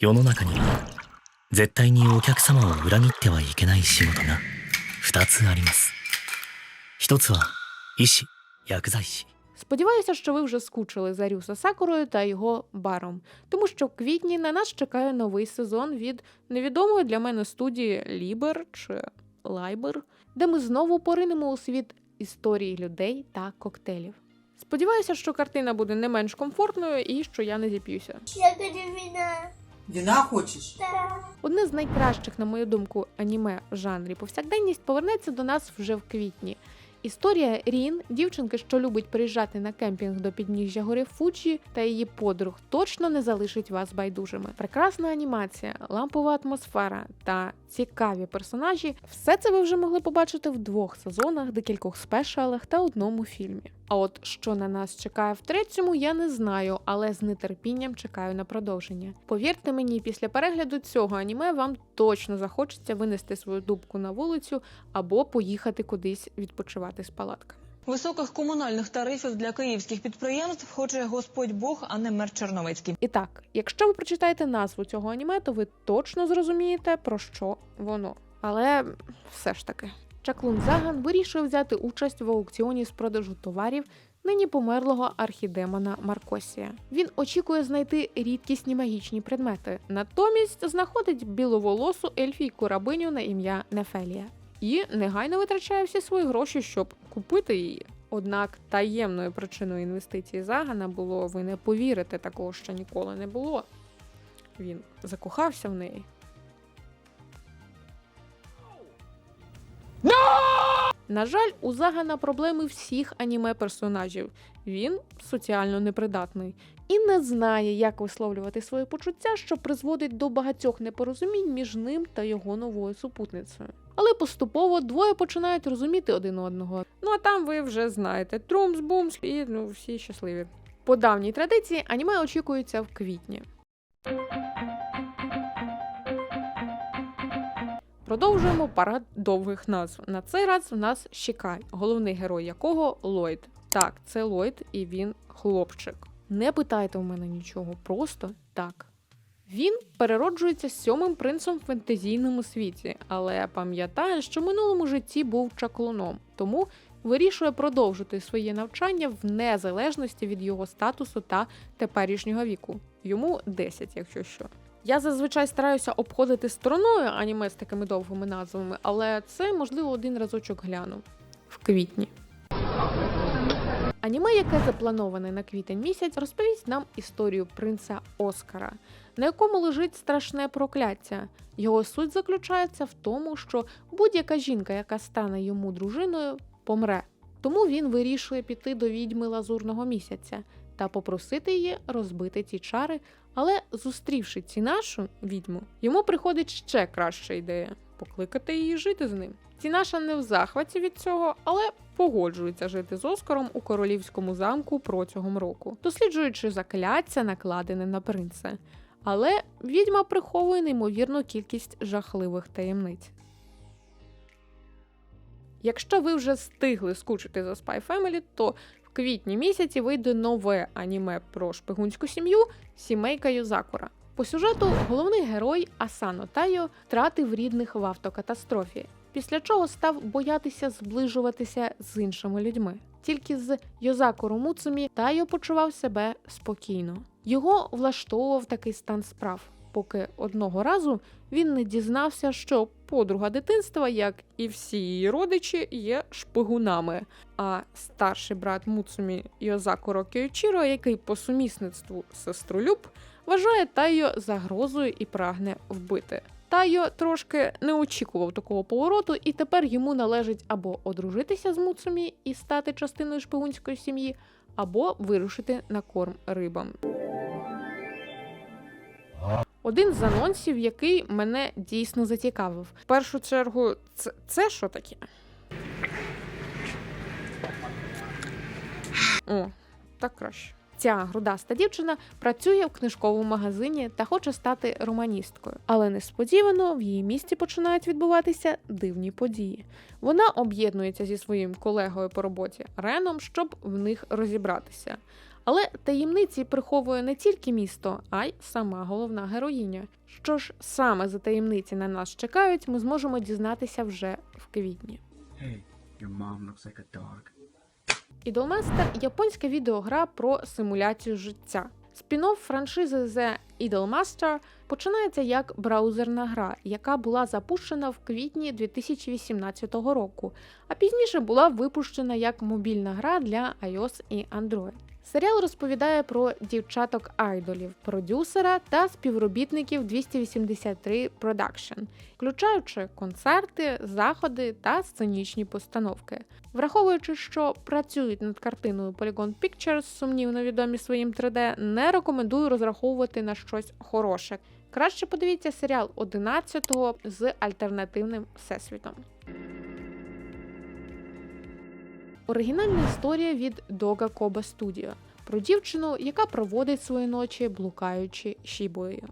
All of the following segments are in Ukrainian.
世の中には絶対にお客様を裏切ってはいけない仕事が2つあります一つは医師薬剤師 Сподіваюся, що ви вже скучили за Рюсо Сакурою та його баром, тому що в квітні на нас чекає новий сезон від невідомої для мене студії Лібер чи Лайбер, де ми знову поринемо у світ історії людей та коктейлів. Сподіваюся, що картина буде не менш комфортною і що я не зіп'юся. Я Вина хочеш? Одне з найкращих, на мою думку, аніме в жанрі повсякденність повернеться до нас вже в квітні. Історія Рін, дівчинки, що любить приїжджати на кемпінг до підніжжя гори Фуджі та її подруг, точно не залишить вас байдужими. Прекрасна анімація, лампова атмосфера та цікаві персонажі все це ви вже могли побачити в двох сезонах, декількох спешалах та одному фільмі. А от що на нас чекає в третьому, я не знаю, але з нетерпінням чекаю на продовження. Повірте мені, після перегляду цього аніме вам точно захочеться винести свою дубку на вулицю або поїхати кудись відпочивати з палатками. Високих комунальних тарифів для київських підприємств хоче Господь Бог, а не мер Черновецький. І так, якщо ви прочитаєте назву цього аніме, то ви точно зрозумієте, про що воно. Але все ж таки, Чаклун Заган вирішив взяти участь в аукціоні з продажу товарів нині померлого архідемона Маркосія. Він очікує знайти рідкісні магічні предмети, натомість знаходить біловолосу ельфійку рабиню на ім'я Нефелія і негайно витрачає всі свої гроші, щоб купити її. Однак таємною причиною інвестицій Загана було, ви не повірите, такого ще ніколи не було. Він закохався в неї. На жаль, у Загана проблеми всіх аніме персонажів. Він соціально непридатний і не знає, як висловлювати свої почуття, що призводить до багатьох непорозумінь між ним та його новою супутницею. Але поступово двоє починають розуміти один одного. Ну а там ви вже знаєте трумс, бумс і ну всі щасливі. По давній традиції аніме очікується в квітні. Продовжуємо парад довгих назв. На цей раз в нас Шікай, головний герой якого Ллойд. Так, це Ллойд, і він хлопчик. Не питайте у мене нічого, просто так. Він перероджується сьомим принцем в фентезійному світі, але пам'ятає, що в минулому житті був чаклуном, тому вирішує продовжити своє навчання в незалежності від його статусу та теперішнього віку. Йому 10, якщо що. Я зазвичай стараюся обходити стороною аніме з такими довгими назвами, але це можливо один разочок гляну в квітні. Аніме, яке заплановане на квітень місяць, розповість нам історію принца Оскара, на якому лежить страшне прокляття. Його суть заключається в тому, що будь-яка жінка, яка стане йому дружиною, помре. Тому він вирішує піти до відьми лазурного місяця та попросити її розбити ці чари. Але зустрівши ці нашу відьму, йому приходить ще краща ідея покликати її жити з ним. Тінаша не в захваті від цього, але погоджується жити з Оскаром у королівському замку протягом року, досліджуючи закляття, накладене на принца. Але відьма приховує неймовірну кількість жахливих таємниць. Якщо ви вже встигли скучити за Spy Family, то в квітні місяці вийде нове аніме про шпигунську сім'ю Сімейка Юзакура. По сюжету головний герой Асано Тайо втратив рідних в автокатастрофі, після чого став боятися зближуватися з іншими людьми. Тільки з Йозакуру Муцумі Тайо почував себе спокійно. Його влаштовував такий стан справ, поки одного разу він не дізнався, що подруга дитинства, як і всі її родичі, є шпигунами. А старший брат Муцумі Йозакуро Кіочіро, який по сумісництву сестролюб, вважає Тайо загрозою і прагне вбити. Тайо трошки не очікував такого повороту, і тепер йому належить або одружитися з Муцумі і стати частиною шпигунської сім'ї, або вирушити на корм рибам. Один з анонсів, який мене дійсно зацікавив. В першу чергу, це, це що таке? О, так краще. Ця грудаста дівчина працює в книжковому магазині та хоче стати романісткою, але несподівано в її місті починають відбуватися дивні події. Вона об'єднується зі своїм колегою по роботі Реном, щоб в них розібратися. Але таємниці приховує не тільки місто, а й сама головна героїня. Що ж саме за таємниці на нас чекають, ми зможемо дізнатися вже в квітні. Hey, your mom looks like a dog. Idolmaster – японська відеогра про симуляцію життя. Спін-офф франшизи The Idolmaster починається як браузерна гра, яка була запущена в квітні 2018 року, а пізніше була випущена як мобільна гра для iOS і Android. Серіал розповідає про дівчаток айдолів, продюсера та співробітників 283 Production, включаючи концерти, заходи та сценічні постановки. Враховуючи, що працюють над картиною Polygon Pictures, сумнівно відомі своїм 3D, не рекомендую розраховувати на щось хороше. Краще подивіться серіал 11-го з альтернативним всесвітом. Оригінальна історія від Дога Коба Studio про дівчину, яка проводить свої ночі, блукаючи шібою.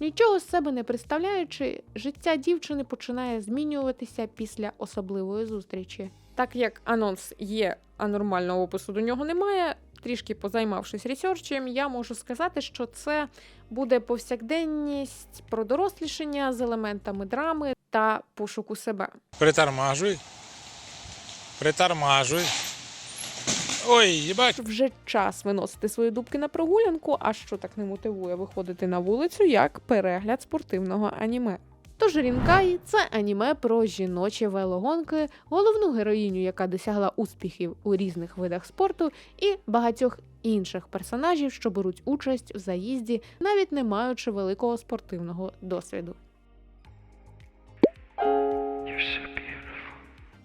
Нічого з себе не представляючи, життя дівчини починає змінюватися після особливої зустрічі. Так як анонс є, а нормального опису до нього немає, трішки позаймавшись ресерчем, я можу сказати, що це буде повсякденність про дорослішання з елементами драми та пошуку себе. Притормажуй. Притормажуй. Ой, їбать. Вже час виносити свої дубки на прогулянку, а що так не мотивує виходити на вулицю, як перегляд спортивного аніме. Тож Рінкай це аніме про жіночі велогонки, головну героїню, яка досягла успіхів у різних видах спорту, і багатьох інших персонажів, що беруть участь в заїзді, навіть не маючи великого спортивного досвіду.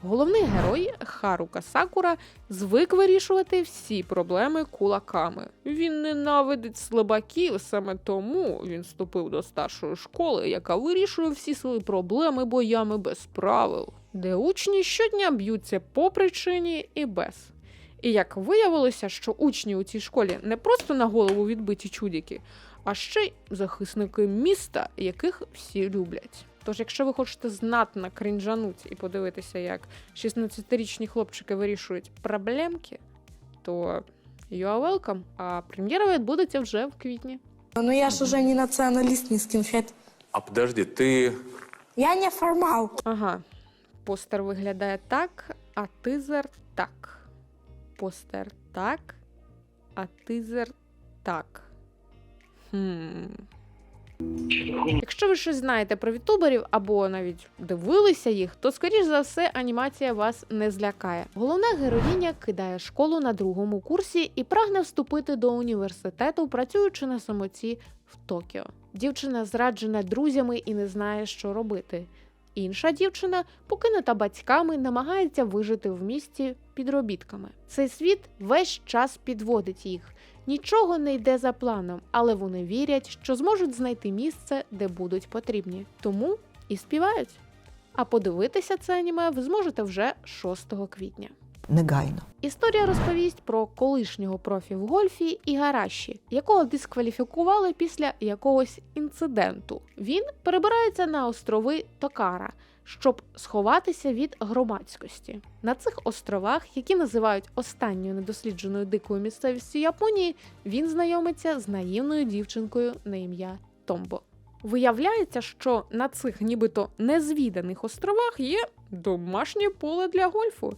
Головний герой Харука Сакура звик вирішувати всі проблеми кулаками. Він ненавидить слабаків, саме тому він вступив до старшої школи, яка вирішує всі свої проблеми боями без правил, де учні щодня б'ються по причині і без. І як виявилося, що учні у цій школі не просто на голову відбиті чудіки, а ще й захисники міста, яких всі люблять. Тож, якщо ви хочете знатно крінжануть і подивитися, як 16-річні хлопчики вирішують проблемки, то you are welcome. А прем'єра відбудеться вже в квітні. Ну я ж уже не националист, не скинхед. А подожди, ты Я не формал. Ага, постер виглядає так, а тизер так. Постер так, а тизер так. Хм. Якщо ви щось знаєте про вітуберів або навіть дивилися їх, то скоріш за все анімація вас не злякає. Головна героїня кидає школу на другому курсі і прагне вступити до університету, працюючи на самоті в Токіо. Дівчина зраджена друзями і не знає, що робити. Інша дівчина, покинута батьками, намагається вижити в місті підробітками. Цей світ весь час підводить їх. Нічого не йде за планом, але вони вірять, що зможуть знайти місце, де будуть потрібні. Тому і співають. А подивитися це аніме ви зможете вже 6 квітня. Негайно. Історія розповість про колишнього профі в гольфі Ігараші, якого дискваліфікували після якогось інциденту. Він перебирається на острови Токара, щоб сховатися від громадськості. На цих островах, які називають останньою недослідженою дикою місцевістю Японії, він знайомиться з наївною дівчинкою на ім'я Томбо. Виявляється, що на цих нібито незвіданих островах є домашнє поле для гольфу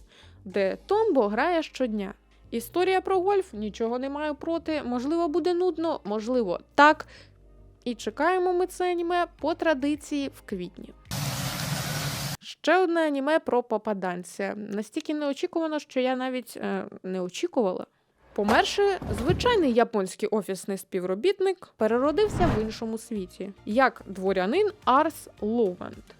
де Томбо грає щодня. Історія про гольф нічого не маю проти. Можливо, буде нудно, можливо, так. І чекаємо ми це аніме по традиції в квітні. Ще одне аніме про попаданця. Настільки неочікувано, що я навіть е, не очікувала. Померши, звичайний японський офісний співробітник переродився в іншому світі, як дворянин Арс Ловент.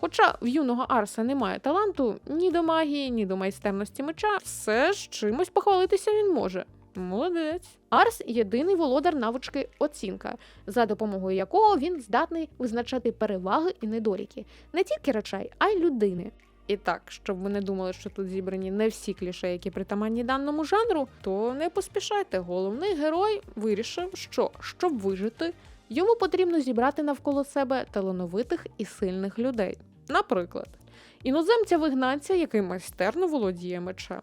Хоча в юного Арса немає таланту ні до магії, ні до майстерності меча, все ж чимось похвалитися він може. Молодець. Арс єдиний володар навички оцінка, за допомогою якого він здатний визначати переваги і недоліки не тільки речей, а й людини. І так, щоб ви не думали, що тут зібрані не всі кліше, які притаманні даному жанру, то не поспішайте. Головний герой вирішив, що щоб вижити, йому потрібно зібрати навколо себе талановитих і сильних людей. Наприклад, іноземця вигнанця, який майстерно володіє мечем,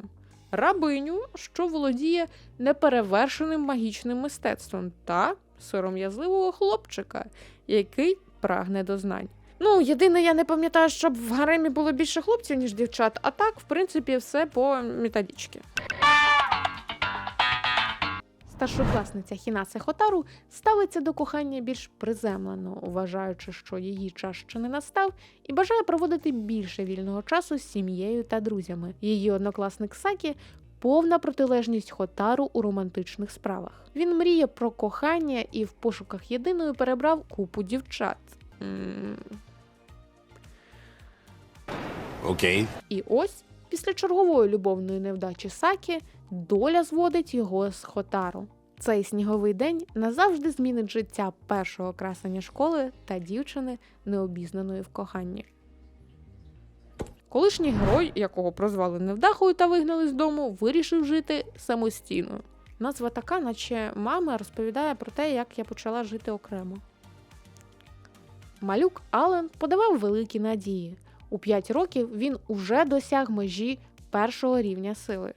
рабиню, що володіє неперевершеним магічним мистецтвом, та сором'язливого хлопчика, який прагне до знань. Ну, єдине, я не пам'ятаю, щоб в гаремі було більше хлопців, ніж дівчат, а так, в принципі, все по методичці. Старшокласниця Хінасе Хотару ставиться до кохання більш приземлено, вважаючи, що її час ще не настав, і бажає проводити більше вільного часу з сім'єю та друзями. Її однокласник Сакі повна протилежність Хотару у романтичних справах. Він мріє про кохання і в пошуках єдиної перебрав купу дівчат. Okay. І ось, після чергової любовної невдачі Сакі, доля зводить його з Хотару. Цей сніговий день назавжди змінить життя першого красення школи та дівчини, необізнаної в коханні. Колишній герой, якого прозвали невдахою та вигнали з дому, вирішив жити самостійно. Назва така, наче мама розповідає про те, як я почала жити окремо. Малюк Ален подавав великі надії. У 5 років він уже досяг межі першого рівня сили.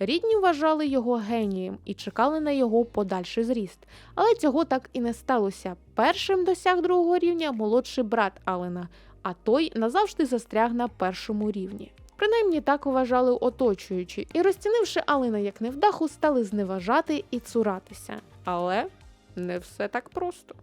Рідні вважали його генієм і чекали на його подальший зріст, але цього так і не сталося. Першим досяг другого рівня молодший брат Алена, а той назавжди застряг на першому рівні. Принаймні так вважали оточуючі, і розцінивши Алена як невдаху, стали зневажати і цуратися. Але не все так просто.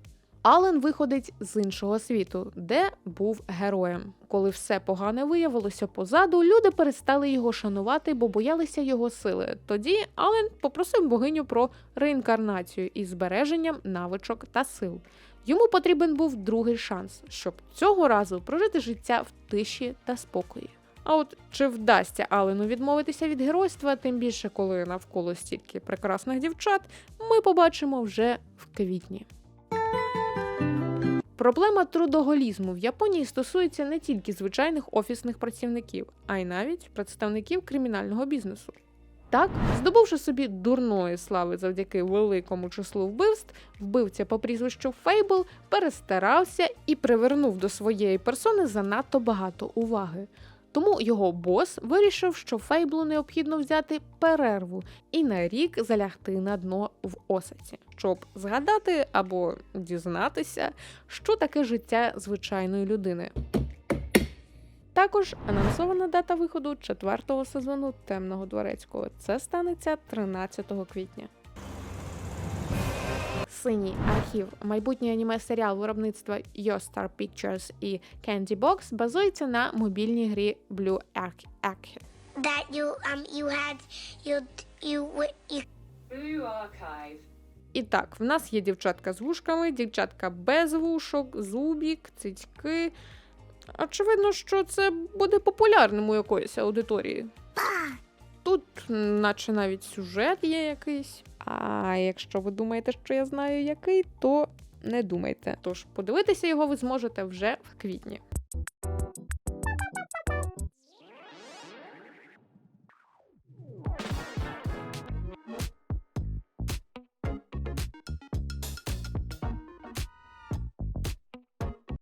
Ален виходить з іншого світу, де був героєм. Коли все погане виявилося позаду, люди перестали його шанувати, бо боялися його сили. Тоді Ален попросив богиню про реінкарнацію із збереженням навичок та сил. Йому потрібен був другий шанс, щоб цього разу прожити життя в тиші та спокої. А от чи вдасться Алену відмовитися від геройства, тим більше коли навколо стільки прекрасних дівчат, ми побачимо вже в квітні. Проблема трудоголізму в Японії стосується не тільки звичайних офісних працівників, а й навіть представників кримінального бізнесу. Так, здобувши собі дурної слави завдяки великому числу вбивств, вбивця по прізвищу Фейбл перестарався і привернув до своєї персони занадто багато уваги. Тому його бос вирішив, що Фейблу необхідно взяти перерву і на рік залягти на дно в осаці, щоб згадати або дізнатися, що таке життя звичайної людини. Також анонсована дата виходу четвертого сезону Темного дворецького. Це станеться 13 квітня. Синій архів, майбутній аніме серіал виробництва Yostar Pictures і Candy Box базується на мобільній грі Blue Ark Archive. that you um you had you you you І так, в нас є дівчатка з вушками, дівчатка без вушок, зубік, цицьки. Очевидно, що це буде популярним у якоїсь аудиторії. Тут, наче навіть сюжет є якийсь. А якщо ви думаєте, що я знаю який, то не думайте. Тож подивитися його ви зможете вже в квітні.